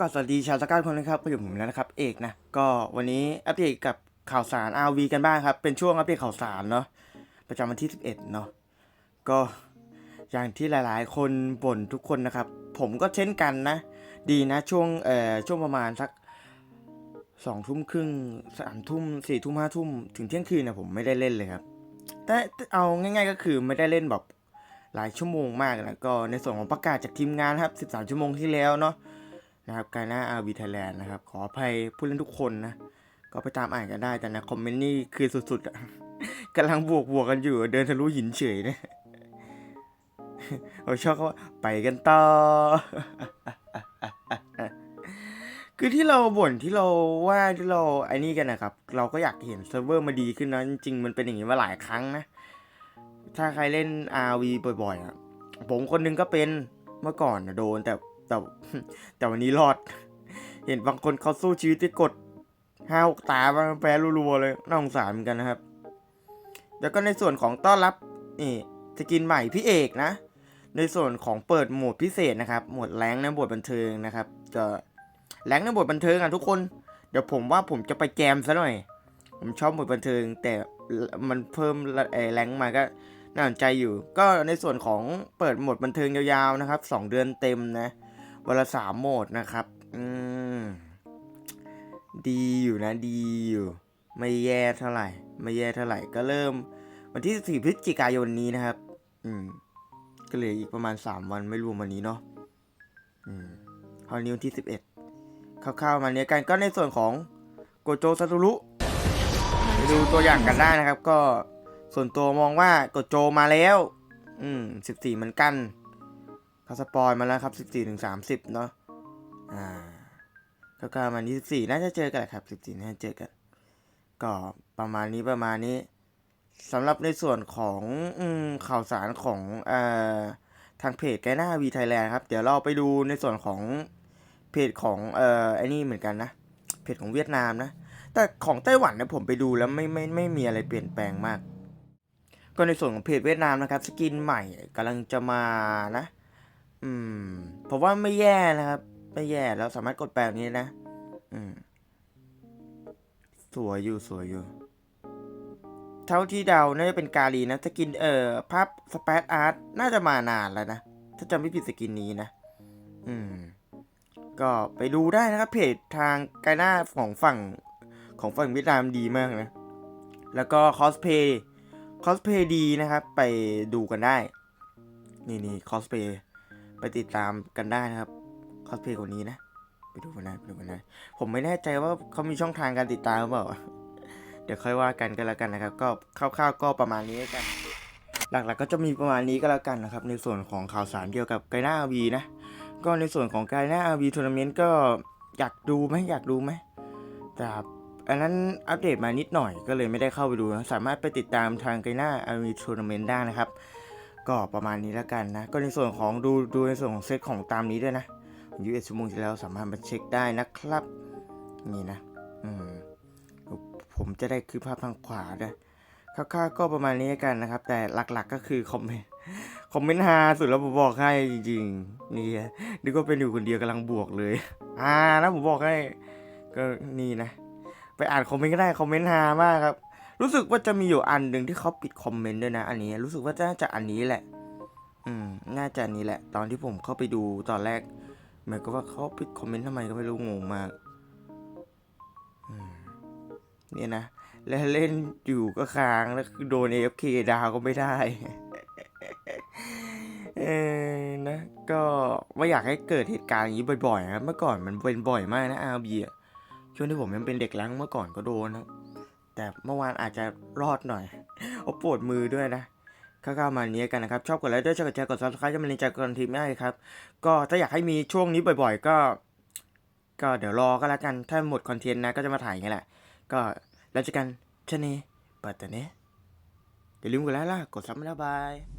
ก็สวัสดีชาวสกัดคนนะครับก็อยู่ผมแล้วนะครับเอกนะก็วันนี้อัปเดตกับข่าวสาร RV กันบ้างครับ เป็นช่วงอัปเดตข่าวสารเนาะประจำวันที่ 11 เนาะก็อย่างที่หลายๆ คนบ่นทุกคนนะครับ ผมก็เช่นกันนะ ดีนะช่วงเอ่อช่วงประมาณสักสองทุ่มครึ่งสามทุ่มสี่ทุ่มห้าทุ่มถึงเที่ยงคืนนะผมไม่ได้เล่นเลยครับ แต่เอาง่าย ๆ ก็คือไม่ได้เล่นแบบหลายชั่วโมงมากนะก็ในส่วนของประกาศจากทีมงานครับ 13 ชั่วโมงที่แล้วเนาะ นะครับการหน้าอาร์วีไทยแลนด์นะครับ ขออภัยผู้เล่นทุกคนนะ ก็ไปตามอ่านกันได้แต่นะ คอมเมนต์นี่คือสุดๆกำลังบวกบวกกันอยู่ เดินทะลุหินเฉยนะเราชอบเขาว่าไปกันต่อ คือที่เราบ่นที่เราว่าที่เราไอ้นี่กันนะครับ เราก็อยากเห็นเซิร์ฟเวอร์มาดีขึ้นนะ จริงๆ มันเป็นอย่างนี้มาหลายครั้งนะ ถ้าใครเล่น RV บ่อยๆอะผมคนหนึงก็เป็นเมื่อก่อนนะโดนแต่ แต่แต่วันนี้รอด เห็นบางคนเขาสู้ชีวิตที่กดห้าหกตาบางแพ้รัวๆเลยน่าสงสารเหมือนกันนะครับ แล้วก็ในส่วนของต้อนรับนี่สกินใหม่พี่เอกนะ ในส่วนของเปิดโหมดพิเศษนะครับโหมดแรงในโหมดบันเทิงนะครับ จะแรงในโหมดบันเทิงอะทุกคน เดี๋ยวผมว่าผมจะไปแจมซะหน่อย ผมชอบโหมดบันเทิง แต่มันเพิ่มแรงมาก็น่าสนใจอยู่ ก็ในส่วนของเปิดโหมดบันเทิงยาวๆนะครับสองเดือนเต็มนะ วันละสามโหมดนะครับ อืม ดีอยู่นะ ดีอยู่ ไม่แย่เท่าไหร่ ไม่แย่เท่าไหร่ ก็เริ่ม วันที่4พฤศจิกายนนี้นะครับ อืม ก็เหลืออีกประมาณ3วันไม่รวมวันนี้เนาะ อืมฮอนิวที่11คร่าวๆมาเนี้ยกันก็ในส่วนของโกโจซาตุรุไปดูตัวอย่างกันได้นะครับ ก็ส่วนตัวมองว่าโกโจมาแล้ว อืม14เหมือนกัน เขาสปอยมาแล้วครับ 14ถึง30 เนาะอ่าก็กามานี้14น่าจะเจอกันแหละครับ 14 น่าจะเจอกัน ก็ประมาณนี้ประมาณนี้สำหรับในส่วนของอข่าวสารของอทางเพจไกหน้าวีไทยแลนด์ครับ เดี๋ยวเราไปดูในส่วนของเพจของเอ่อไอ้นี่เหมือนกันนะ เพจของเวียดนามนะ แต่ของไต้หวันเนี่ยผมไปดูแล้วไม่ไม่ไม่มีอะไรเปลี่ยนแปลงมาก ก็ในส่วนของเพจเวียดนามนะครับ สกินใหม่กำลังจะมานะ อืม ผมว่าไม่แย่นะครับ ไม่แย่แล้วสามารถกดแปลแบบนี้นะ อืม สวยอยู่สวยอยู่ เท่าที่เดาน่าจะเป็นกาลีนะสกินเอ่อภาพสเปซอาร์ตน่าจะมานานแล้วนะ ถ้าจำไม่ผิดสกินนี้นะ อืม ก็ไปดูได้นะครับ เพจทางไกหน้าของฝั่งของฝั่งเวียดนามดีมากนะ แล้วก็คอสเพย์คอสเพย์ดีนะครับ ไปดูกันได้ นี่นี่คอสเพย์ ไปติดตามกันได้นะครับคอสเพย์คนนี้นะ ไปดูกันได้ไปดูกันได้ผมไม่แน่ใจว่าเขามีช่องทางการติดตามหรือเปล่า เดี๋ยวค่อยว่ากันก็แล้วกันนะครับ ก็คร่าวๆก็ประมาณนี้กัน หลักๆก็จะมีประมาณนี้ก็แล้วกันนะครับ ในส่วนของข่าวสารเกี่ยวกับไกน่าอาวีนะ ก็ในส่วนของไกน่าอาวีทัวร์นาเมนต์ก็อยากดูไหมอยากดูไหมแต่อันนั้นอัปเดตมานิดหน่อยก็เลยไม่ได้เข้าไปดูนะ สามารถไปติดตามทางไกน่าอาวีทัวร์นาเมนต์ได้นะครับ ก็ประมาณนี้แล้วกันนะ ก็ในส่วนของดูดูในส่วนของเซตของตามนี้ด้วยนะยูเอชั่วโมงที่แล้วสามารถมาเช็คได้นะครับ นี่นะ อืม ผมจะได้คือภาพทางขวาด้วยค่าๆก็ประมาณนี้กันนะครับ แต่หลักๆก็คือคอมเมนต์คอมเมนต์ฮาสุดแล้วผมบอกให้จริงๆนี่นึกว่าเป็นอยู่คนเดียวกำลังบวกเลยฮานะผมบอกให้ก็นี่นะ ไปอ่านคอมเมนต์ก็ได้คอมเมนต์ฮามากครับ รู้สึกว่าจะมีอยู่อันหนึ่งที่เขาปิดคอมเมนต์ด้วยนะ อันนี้รู้สึกว่าน่าจะอันนี้แหละ อืม น่าจะอันนี้แหละ ตอนที่ผมเข้าไปดูตอนแรกเหมือนกับว่าเขาปิดคอมเมนต์ทำไมก็ไม่รู้งงมากมเนี่ยนะ แล้วเล่นอยู่ก็ค้างแล้วโดน AFK ดาวก็ไม่ได้ เออนะ ก็ไม่อยากให้เกิดเหตุการณ์อย่างนี้บ่อยๆนะเมื่อก่อนมันเป็นบ่อยมากนะ RB อะช่วงที่ผมยังเป็นเด็กล้งเมื่อก่อนก็โดนนะ แต่เมื่อวานอาจจะรอดหน่อยเอาปวดมือด้วยนะข้าวมานี้กันนะครับ ชอบกดไลค์ด้วยชอบกดแชร์กดซับสไครต์จะเป็นกำลังใจกันทีมได้ครับ ก็ถ้าอยากให้มีช่วงนี้บ่อย ๆ ก็ ก็เดี๋ยวรอก็แล้วกัน ถ้าหมดคอนเทนต์นะก็จะมาถ่ายอย่างนี้แหละ ก็แล้วเจอกันชะนีปัตตานีอย่าลืมกดไลค์ล่ะ กดซับไม่ได้บาย